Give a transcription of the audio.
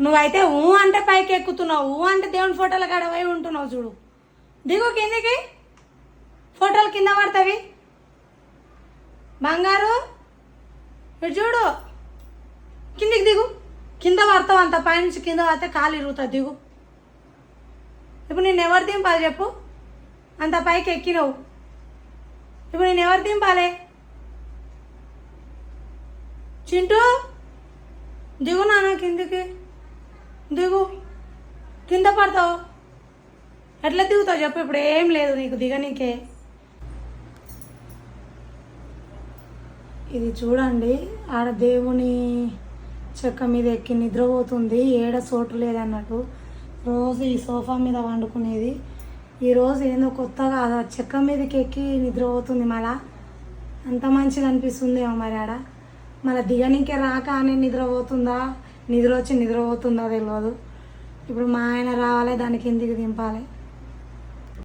నువ్వైతే ఊ అంటే పైకి ఎక్కుతున్నావు ఊ అంటే దేవుని ఫోటోల కాడ పోయి ఉంటున్నావు చూడు. దిగు కిందికి. ఫోటోలు కింద పడతావి. బంగారు ఇటు చూడు. కిందికి దిగు. కింద పడతావు అంత పైనుంచి కింద పడితే కాలు ఇరుగుతుంది దిగు. ఇప్పుడు నేను ఎవరు దింపాలి చెప్పు? అంత పైకి ఎక్కినవు. ఇప్పుడు నేను ఎవరు దింపాలి? చింటూ దిగునా కిందికి. దిగు. కింద పడతావు. ఎట్లా దిగుతావు చెప్పు ఇప్పుడు ఏం లేదు నీకు దిగనీకే. ఇది చూడండి ఆడ దేవుని చెక్క మీద ఎక్కి నిద్రపోతుంది ఏడ చోటు లేదన్నట్టు. రోజు ఈ సోఫా మీద వండుకునేది. ఈరోజు ఏందో కొత్తగా ఆ చెక్క మీదకి ఎక్కి నిద్రపోతుంది మళ్ళా. అంత మంచిగా అనిపిస్తుంది మరి ఆడ. మళ్ళీ దిగనీకే రాక అని నిద్రపోతుందా? నిద్ర వచ్చి నిద్రపోతుందో తెలియదు ఇప్పుడు మా ఆయన రావాలి దానికి కిందికి దింపాలి?